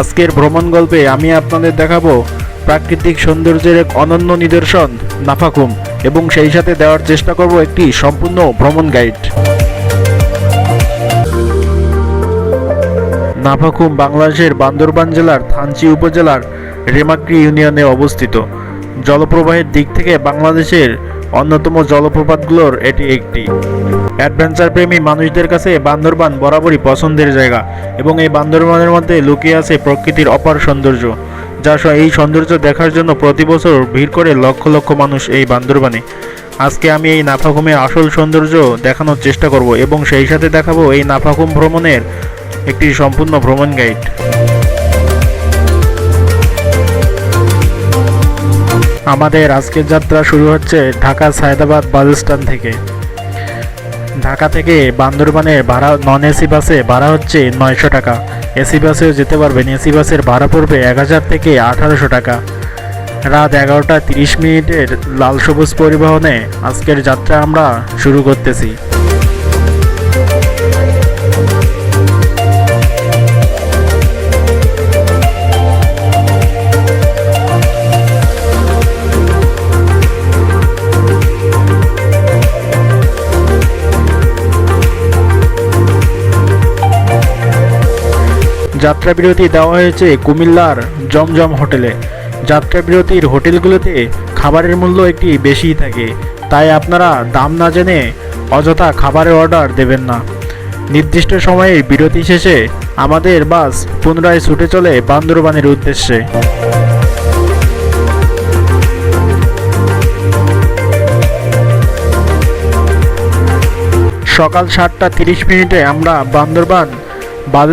আজকের ভ্রমণ গল্পে আমি আপনাদের দেখাবো প্রাকৃতিক সৌন্দর্যের এক অনন্য নিদর্শন, নাফাকুম, এবং সেই সাথে দেওয়ার চেষ্টা করব একটি সম্পূর্ণ ভ্রমণ গাইড। নাফাকুম বাংলাদেশের বান্দরবান জেলার থানচি উপজেলার রেমাক্রি ইউনিয়নে অবস্থিত। জলপ্রবাহের দিক থেকে বাংলাদেশের অন্যতম জলপ্রপাতগুলোর এটি একটি। অ্যাডভেঞ্চার প্রেমী মানুষদের কাছে বান্দরবান বরাবরই পছন্দের জায়গা এবং এই বান্দরবানের মধ্যে লুকিয়ে আছে প্রকৃতির অপার সৌন্দর্য, যা এই সৌন্দর্য দেখার জন্য প্রতি বছর ভিড় করে লক্ষ লক্ষ মানুষ এই বান্দরবানে। আজকে আমি এই নাফাকুমের আসল সৌন্দর্য দেখানোর চেষ্টা করব এবং সেই সাথে দেখাবো এই নাফাকুম ভ্রমণের একটি সম্পূর্ণ ভ্রমণ গাইড। আমাদের আজকের যাত্রা শুরু হচ্ছে ঢাকা সায়দাবাদ বাস স্ট্যান্ড থেকে। ঢাকা থেকে বান্দরবানে ভাড়া নন এসি বাসে ভাড়া হচ্ছে নয়শো টাকা। এসি বাসেও যেতে পারবেন। এসি বাসের ভাড়া পড়বে এক হাজার থেকে আঠারোশো টাকা। রাত এগারোটা তিরিশ মিনিটের লাল সবুজ পরিবহনে আজকের যাত্রা আমরা শুরু করতেছি। যাত্রা বিরতি দেওয়া হয়েছে কুমিল্লার জমজম হোটেলে। যাত্রা বিরতির হোটেলগুলোতে খাবারের মূল্য একটি বেশিই থাকে। তাই আপনারা দাম না জেনে অযথা খাবারের অর্ডার দেবেন না। নির্দিষ্ট সময়ে বিরতি শেষে আমাদের বাস পুনরায় ছুটে চলে বান্দরবানের উদ্দেশ্যে। সকাল সাতটা তিরিশ মিনিটে আমরা বান্দরবান বাস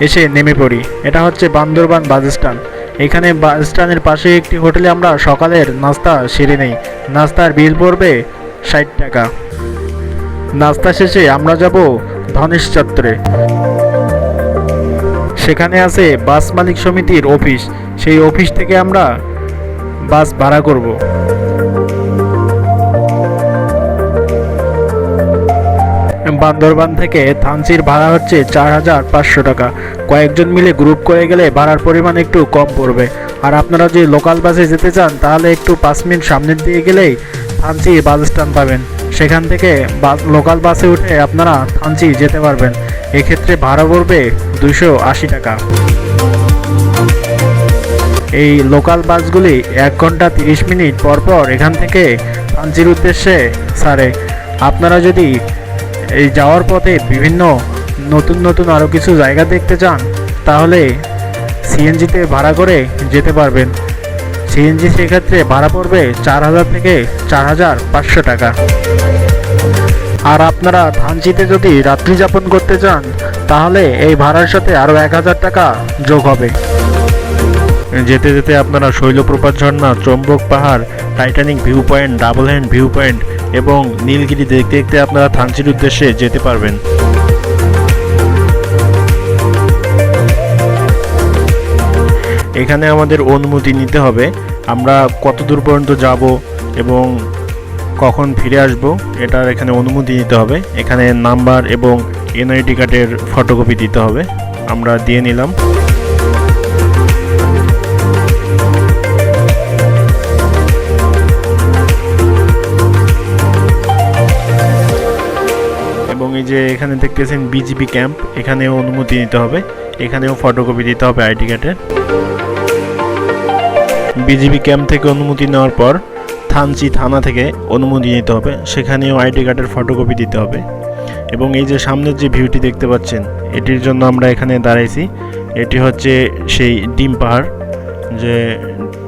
এসে নেমে পড়ি। এটা হচ্ছে বান্দরবান বাস স্ট্যান্ড এখানে বাস স্ট্যান্ডের পাশে একটি হোটেলে আমরা সকালের নাস্তা সেরে নেই। নাস্তার বিল পড়বে ষাট টাকা। নাস্তা শেষে আমরা যাব ধনেশ চত্বরে। সেখানে আছে বাস মালিক সমিতির অফিস। সেই অফিস থেকে আমরা বাস ভাড়া করব। বান্দরবান থেকে থানচির ভাড়া হচ্ছে চার হাজার পাঁচশো টাকা। কয়েকজন মিলে গ্রুপ করে গেলে ভাড়ার পরিমাণ একটু কম পড়বে। আর আপনারা যদি লোকাল বাসে যেতে চান, তাহলে একটু পাঁচ মিনিট সামনের দিকে গেলেই থানচি বাস স্ট্যান্ড পাবেন। সেখান থেকে লোকাল বাসে উঠে আপনারা থানচি যেতে পারবেন। এক্ষেত্রে ভাড়া পড়বে দুশো আশি টাকা। এই লোকাল বাসগুলি এক ঘণ্টা তিরিশ মিনিট পর পর এখান থেকে থানচির উদ্দেশ্যে ছাড়ে। আপনারা যদি এই যাওয়ার পথে বিভিন্ন নতুন নতুন আরও কিছু জায়গা দেখতে চান, তাহলে সিএনজিতে ভাড়া করে যেতে পারবেন। সিএনজি সেক্ষেত্রে ভাড়া পড়বে চার হাজার থেকে চার হাজার পাঁচশো টাকা। আর আপনারা ধানচিতে যদি রাত্রি যাপন করতে চান, তাহলে এই ভাড়ার সাথে আরও এক হাজার টাকা যোগ হবে। যেতে যেতে আপনারা শৈলপ্রপাত ঝর্ণা, চম্বক পাহাড়, Titanic view point double hand view point এবং নীলগিরি দেখতে দেখতে আপনারা থানচির উদ্দেশ্যে যেতে পারবেন। এখানে আমাদের অনুমতি নিতে হবে। আমরা কত দূর পর্যন্ত যাব এবং কখন ফিরে আসব এটার এখানে অনুমতি নিতে হবে। এখানে নাম্বার এবং এনআইডি কার্ডের ফটোকপি দিতে হবে। আমরা দিয়ে নিলাম। যে এখানে দেখতেছেন বিজিবি ক্যাম্প এখানেও অনুমতি নিতে হবে। এখানেও ফটোকপি দিতে হবে আইডি কার্ডের বিজিবি ক্যাম্প থেকে অনুমতি নেওয়ার পর থানচি থানা থেকে অনুমতি নিতে হবে। সেখানেও আইডি কার্ডের ফটোকপি দিতে হবে। এবং এই যে সামনের যে ভিউটি দেখতে পাচ্ছেন, এটির জন্য আমরা এখানে দাঁড়াইছি। এটি হচ্ছে সেই ডিম পাহাড়, যে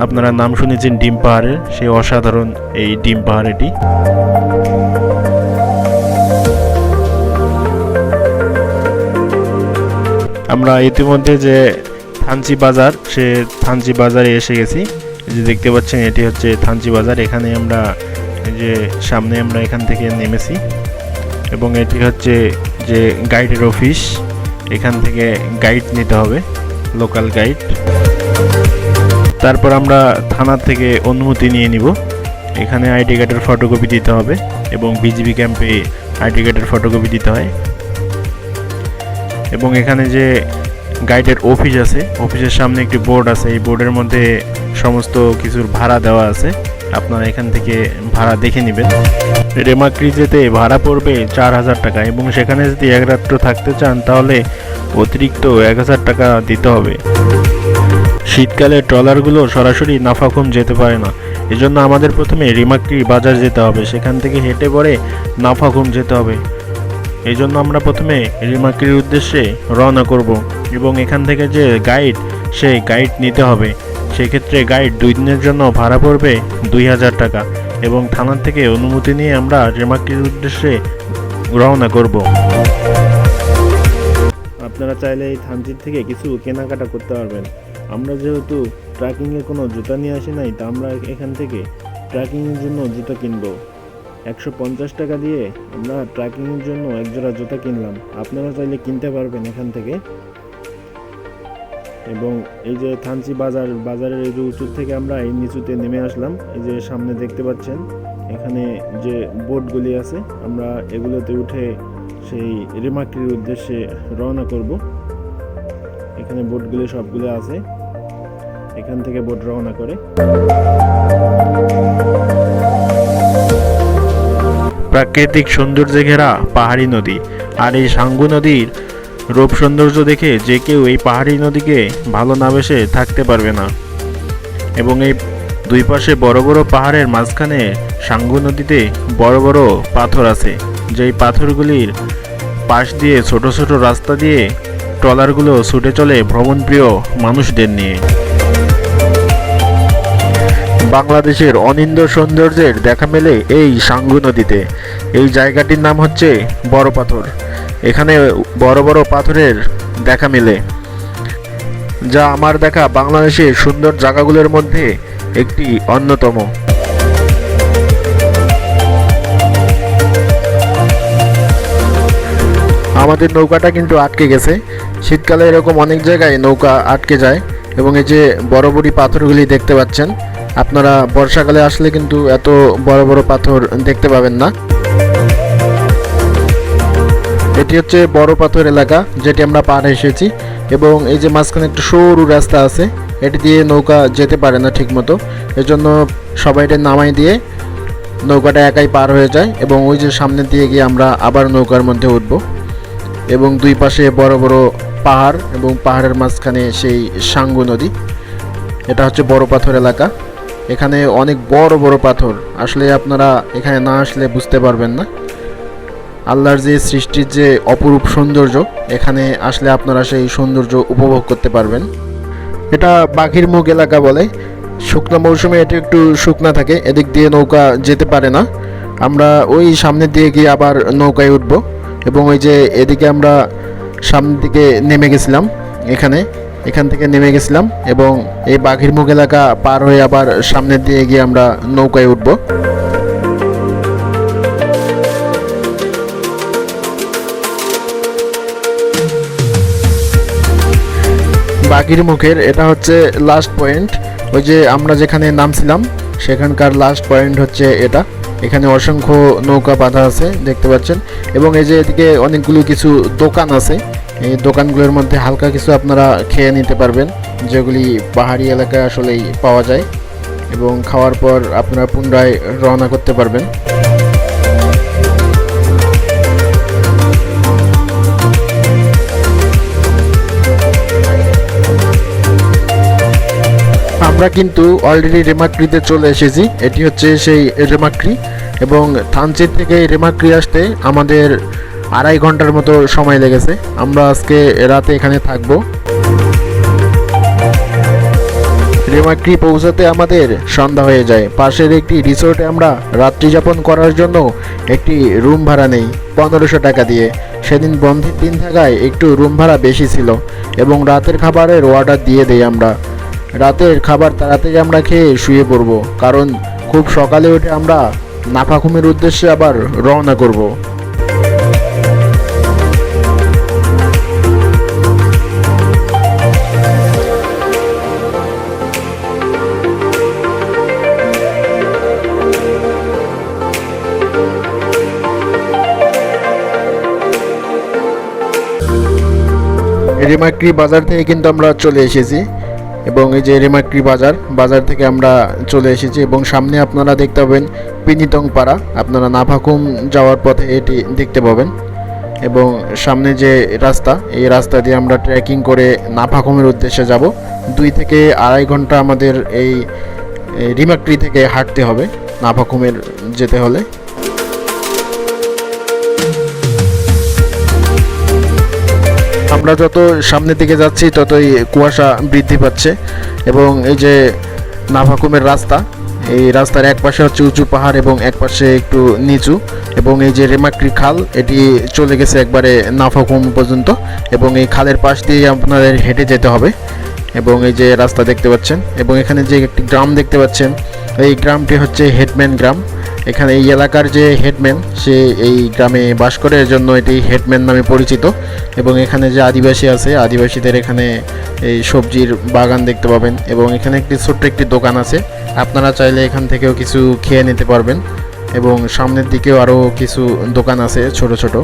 আপনারা নাম শুনেছেন ডিম পাহাড়ের, সেই অসাধারণ এই ডিম পাহাড় এটি। আমরা ইতিমধ্যে যে থানচি বাজার, সে থানচি বাজারে এসে গেছি। যে দেখতে পাচ্ছেন, এটি হচ্ছে থানচি বাজার। এখানে আমরা যে সামনে আমরা এখান থেকে নেমেছি। এবং এটি হচ্ছে যে গাইডের অফিস। এখান থেকে গাইড নিতে হবে, লোকাল গাইড। তারপর আমরা থানা থেকে অনুমতি নিয়ে নিব। এখানে আইডি কার্ডের ফটোকপি দিতে হবে এবং বিজিবি ক্যাম্পে আইডি কার্ডের ফটোকপি দিতে হয়। এবং এখানে যে গাইডের অফিস আছে অফিসের সামনে একটি বোর্ড আছে। এই বোর্ডের মধ্যে সমস্ত কিছুর ভাড়া দেওয়া আছে। আপনারা এখান থেকে ভাড়া দেখে নেবেন। রেমাক্রি যেতে ভাড়া পড়বে চার হাজার টাকা এবং সেখানে যদি এক রাত্র থাকতে চান, তাহলে অতিরিক্ত এক হাজার টাকা দিতে হবে। শীতকালে ট্রলারগুলো সরাসরি নাফাখুম যেতে পারে না। এজন্য আমাদের প্রথমে রিমাক্রি বাজার যেতে হবে। সেখান থেকে হেঁটে পরে নাফাখুম যেতে হবে। এই জন্য আমরা প্রথমে রিমাক্রির উদ্দেশ্যে রওনা করব এবং এখান থেকে যে গাইড, সেই গাইড নিতে হবে। সেক্ষেত্রে গাইড দুই দিনের জন্য ভাড়া পড়বে দুই হাজার টাকা এবং থানার থেকে অনুমতি নিয়ে আমরা রেমাক্রির উদ্দেশ্যে রওনা করব। আপনারা চাইলে এই থানচির থেকে কিছু কেনাকাটা করতে পারবেন। আমরা যেহেতু ট্রেকিংয়ে কোনো জুতা নিয়ে আসি নাই, তা আমরা এখান থেকে ট্রেকিংয়ের জন্য জুতা কিনবো। একশো পঞ্চাশ টাকা দিয়ে আমরা ট্রেকিংয়ের জন্য এক জোড়া জুতা কিনলাম। আপনারা চাইলে কিনতে পারবেন এখান থেকে। এবং এই যে থানচি বাজার, বাজারের এই যে উঁচু থেকে আমরা এই নিচুতে নেমে আসলাম। এই যে সামনে দেখতে পাচ্ছেন, এখানে যে বোটগুলি আছে, আমরা এগুলোতে উঠে সেই রিমাক্রির উদ্দেশ্যে রওনা করব। এখানে বোটগুলি সবগুলো আছে, এখান থেকে বোট রওনা করে। প্রাকৃতিক সৌন্দর্যে ঘেরা পাহাড়ি নদী। আর এই সাঙ্গু নদীর রূপ সৌন্দর্য দেখে যে কেউ এই পাহাড়ি নদীকে ভালো না বেসে থাকতে পারবে না। এবং এই দুই পাশে বড় বড় পাহাড়ের মাঝখানে সাঙ্গু নদীতে বড় বড় পাথর আছে যেই পাথরগুলির পাশ দিয়ে ছোট ছোট রাস্তা দিয়ে ট্রলারগুলো ছুটে চলে ভ্রমণপ্রিয় মানুষদের নিয়ে। বাংলাদেশের অনিন্দ সৌন্দর্যের দেখা মেলে এই সাঙ্গু নদীতে। এই জায়গাটির নাম হচ্ছে বড় পাথর। এখানে বড় বড় পাথরের দেখা মেলে, যা আমার দেখা বাংলাদেশের সুন্দর জায়গাগুলোর মধ্যে একটি অন্যতম। আমাদের নৌকাটা কিন্তু আটকে গেছে। শীতকালে এরকম অনেক জায়গায় নৌকা আটকে যায় এবং এই যে বড় বড়ি পাথরগুলি দেখতে পাচ্ছেন আপনারা বর্ষাকালে আসলে কিন্তু এত বড় বড় পাথর দেখতে পাবেন না। এটি হচ্ছে বড় পাথর এলাকা যেটি আমরা পার এসেছি এবং এই যে মাঝখানে একটু সরু রাস্তা আছে, এটি দিয়ে নৌকা যেতে পারে না ঠিকমতো। এজন্য সবাই এটা নামাই দিয়ে নৌকাটা একাই পার হয়ে যায় এবং ওই যে সামনে দিয়ে গিয়ে আমরা আবার নৌকার মধ্যে উঠব এবং দুই পাশে বড় বড় পাহাড় এবং পাহাড়ের মাঝখানে সেই সাঙ্গু নদী। এটা হচ্ছে বড় পাথর এলাকা। এখানে অনেক বড় বড় পাথর। আসলে আপনারা এখানে না আসলে বুঝতে পারবেন না। আল্লাহর যে সৃষ্টির যে অপরূপ সৌন্দর্য, এখানে আসলে আপনারা সেই সৌন্দর্য উপভোগ করতে পারবেন। এটা বাঘির মুখ এলাকা বলে। শুকনো মৌসুমে এটা একটু শুকনা থাকে, এদিক দিয়ে নৌকা যেতে পারে না। আমরা ওই সামনের দিয়ে গিয়ে আবার নৌকায় উঠব এবং ওই যে এদিকে আমরা সামনের দিকে নেমে গেছিলাম এখানে। এখান থেকে নেমে গেছিলাম এবং এই বাঘির মুখ এলাকা পার হয়ে আবার সামনের দিয়ে গিয়ে আমরা নৌকায় উঠব। বাঘির মুখের, এটা হচ্ছে লাস্ট পয়েন্ট ওই যে আমরা যেখানে নামছিলাম, সেখানকার লাস্ট পয়েন্ট হচ্ছে এটা। এখানে অসংখ্য নৌকা বাঁধা আছে, দেখতে পাচ্ছেন। এবং এই যে এদিকে অনেকগুলো কিছু দোকান আছে এই দোকানগুলোর মধ্যে হালকা কিছু আপনারা খেয়ে নিতে পারবেন, যেগুলি পাহাড়ি এলাকায় আসলেই পাওয়া যায় এবং খাওয়ার পর আপনারা পুনরায় রওনা করতে পারবেন। আমরা কিন্তু অলরেডি রেমাক্রিতে চলে এসেছি, এটি হচ্ছে সেই রেমাক্রি এবং থানচির থেকে রেমাক্রি আসতে আমাদের আড়াই ঘণ্টার মতো সময় লেগেছে। আমরা আজকে রাতে এখানে থাকব। রেমাক্রি পৌঁছাতে আমাদের সন্ধ্যা হয়ে যায়। পাশের একটি রিসোর্টে আমরা রাত্রি যাপন করার জন্য একটি রুম ভাড়া নেই, পনেরোশো টাকা দিয়ে। সেদিন বন্ধের দিন থাকায় একটু রুম ভাড়া বেশি ছিল এবং রাতের খাবারের অর্ডার দিয়ে দেই আমরা। রাতের খাবার তাড়াতাড়ি আমরা খেয়ে শুয়ে পড়ব, কারণ খুব সকালে উঠে আমরা নাফাখুমের উদ্দেশ্যে আবার রওনা করব। রেমাক্রি বাজার থেকে কিন্তু আমরা চলে এসেছি এবং এই যে রেমাক্রি বাজার বাজার থেকে আমরা চলে এসেছি এবং সামনে আপনারা দেখতে পাবেন পিনিতং পাড়া আপনারা নাফাকুম যাওয়ার পথে এটি দেখতে পাবেন এবং সামনে যে রাস্তা, এই রাস্তা দিয়ে আমরা ট্রেকিং করে নাফাকুমের উদ্দেশ্যে যাব। দুই থেকে আড়াই ঘণ্টা আমাদের এই রিমাক্রি থেকে হাঁটতে হবে নাফাকুমের যেতে হলে। আমরা যত সামনের দিকে যাচ্ছি, ততই কুয়াশা বৃদ্ধি পাচ্ছে। এবং এই যে নাভাকুমের রাস্তা, এই রাস্তার এক পাশে হচ্ছে উঁচু পাহাড় এবং এক পাশে একটু নিচু। এবং এই যে রেমাক্রি খাল, এটি চলে গেছে একবারে নাফাকুম পর্যন্ত। এবং এই খালের পাশ দিয়ে আপনাদের হেঁটে যেতে হবে। এবং এই যে রাস্তা দেখতে পাচ্ছেন, এবং এখানে যে একটি গ্রাম দেখতে পাচ্ছেন, এই গ্রামটি হচ্ছে হেডম্যান গ্রাম। এখানে এই এলাকার যে হেডম্যান সে এই গ্রামে বাস করে, এর জন্য এটি হেডম্যান নামে পরিচিত। এবং এখানে যে আদিবাসী আছে, আদিবাসীদের এখানে এই সবজির বাগান দেখতে পাবেন। এবং এখানে একটি ছোট্ট একটি দোকান আছে। আপনারা চাইলে এখান থেকেও কিছু খেয়ে নিতে পারবেন। এবং সামনের দিকেও আরও কিছু দোকান আছে, ছোট ছোট।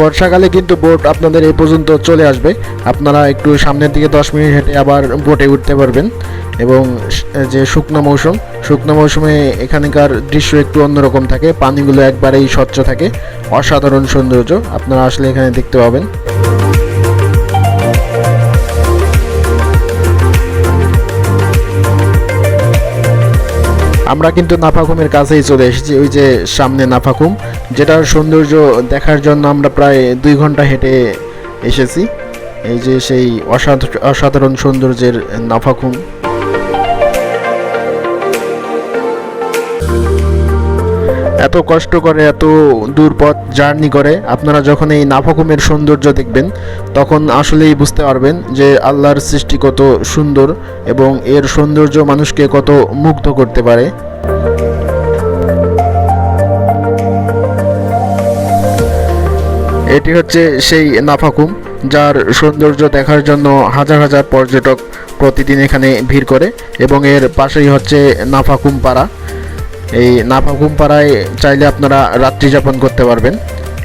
বর্ষাকালে কিন্তু বোট আপনাদের এই পর্যন্ত চলে আসবে। আপনারা একটু সামনের দিকে দশ মিনিট হেঁটে আবার বোটে উঠতে পারবেন। এবং যে শুকনো মৌসুম, শুকনো মৌসুমে এখানকার দৃশ্য একটু অন্যরকম থাকে। পানিগুলো একবারেই স্বচ্ছ থাকে। অসাধারণ সৌন্দর্য। আপনারা আসলে এখানে দেখতে পাবেন। আমরা কিন্তু নাফাকুমের কাছেই চলে এসেছি, ওই যে সামনে নাফাকুম, যেটার সৌন্দর্য দেখার জন্য আমরা প্রায় দুই ঘণ্টা হেঁটে এসেছি। এই যে সেই অসাধ- অসাধারণ সৌন্দর্যের নাফাকুম। এত কষ্ট করে, এত দূর পথ জার্নি করে, আপনারা যখন এই নাফাকুমের সৌন্দর্য দেখবেন, তখন আসলেই বুঝতে পারবেন যে আল্লাহর সৃষ্টি কত সুন্দর এবং এর সৌন্দর্য মানুষকে কত মুগ্ধ করতে পারে। এটি হচ্ছে সেই নাফাকুম, যার সৌন্দর্য দেখার জন্য হাজার হাজার পর্যটক প্রতিদিন এখানে ভিড় করে এবং এর পাশেই হচ্ছে নাফাকুম পাড়া। এই নাফাকুম পাড়ায় চাইলে আপনারা রাত্রি যাপন করতে পারবেন।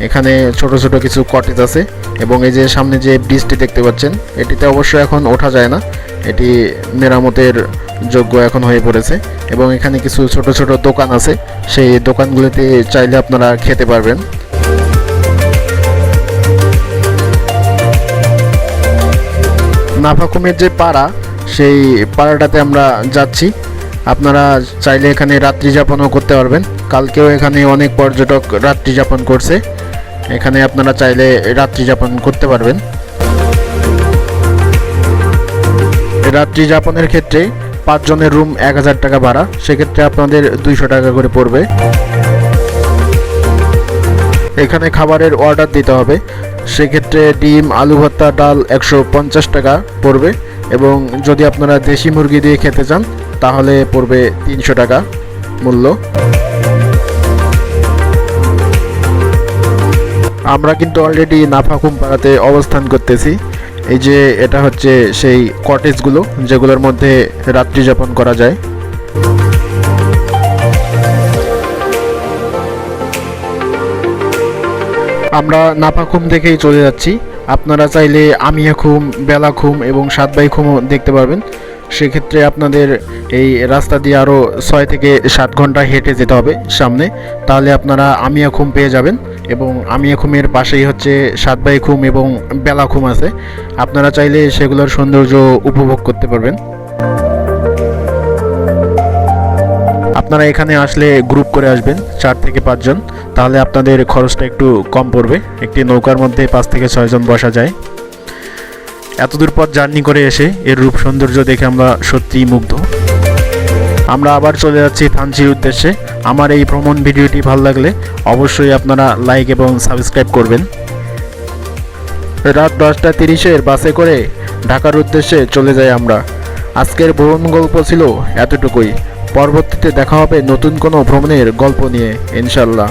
এখানে ছোট ছোট কিছু কটেজ আছে এবং এই যে সামনে যে ব্রিজটি দেখতে পাচ্ছেন, এটিতে অবশ্য এখন ওঠা যায় না। এটি মেরামতের যোগ্য এখন হয়ে পড়েছে এবং এখানে কিছু ছোট ছোট দোকান আছে। সেই দোকানগুলিতে চাইলে আপনারা খেতে পারবেন। নাফাকুমের যে পাড়া, সেই পাড়াটাতে আমরা যাচ্ছি। আপনারা চাইলে এখানে রাত্রি যাপনও করতে পারবেন। কালকেও এখানে অনেক পর্যটক রাত্রি যাপন করছে। এখানে আপনারা চাইলে রাত্রি যাপন করতে পারবেন। রাত্রি যাপনের ক্ষেত্রে পাঁচজনের রুম এক হাজার টাকা ভাড়া। সেক্ষেত্রে আপনাদের দুইশো টাকা করে পড়বে। এখানে খাবারের অর্ডার দিতে হবে। সেক্ষেত্রে ডিম, আলু ভর্তা, ডাল একশো পঞ্চাশ টাকা পড়বে। এবং যদি আপনারা দেশি মুরগি দিয়ে খেতে চান তাহলে পড়বে তিনশো টাকা মূল্য। আমরা কিন্তু অলরেডি নাফাকুম পাড়াতে অবস্থান করতেছি। এই যে এটা হচ্ছে সেই কটেজগুলো যেগুলোর মধ্যে রাত্রি যাপন করা যায়। আমরা নাপাখুম দেখেই চলে যাচ্ছি। আপনারা চাইলে আমিয়া খুম, বেলা খুম এবং সাতবাই খুমও দেখতে পারবেন। সেক্ষেত্রে আপনাদের এই রাস্তা দিয়ে আরও ছয় থেকে সাত ঘণ্টা হেঁটে যেতে হবে সামনে। তাহলে আপনারা আমিয়া খুম পেয়ে যাবেন এবং আমিয়া খুমের পাশেই হচ্ছে সাতবাই খুম এবং বেলা খুম আছে। আপনারা চাইলে সেগুলোর সৌন্দর্য উপভোগ করতে পারবেন। আপনারা এখানে আসলে গ্রুপ করে আসবেন, চার থেকে পাঁচজন তাহলে আপনাদের খরচটা একটু কম পড়বে। একটি নৌকার মধ্যে পাঁচ থেকে ছয়জন বসা যায়। এতদূর পথ জার্নি করে এসে এর রূপ সৌন্দর্য দেখে আমরা সত্যিই মুগ্ধ। আমরা আবার চলে যাচ্ছি থানচির উদ্দেশ্যে। আমার এই ভ্রমণ ভিডিওটি ভালো লাগলে অবশ্যই আপনারা লাইক এবং সাবস্ক্রাইব করবেন। রাত দশটা তিরিশের বাসে করে ঢাকার উদ্দেশ্যে চলে যাই আমরা। আজকের ভ্রমণ গল্প ছিল এতটুকুই। পরবর্তীতে দেখা হবে নতুন কোনো ভ্রমণের গল্প নিয়ে ইনশাল্লাহ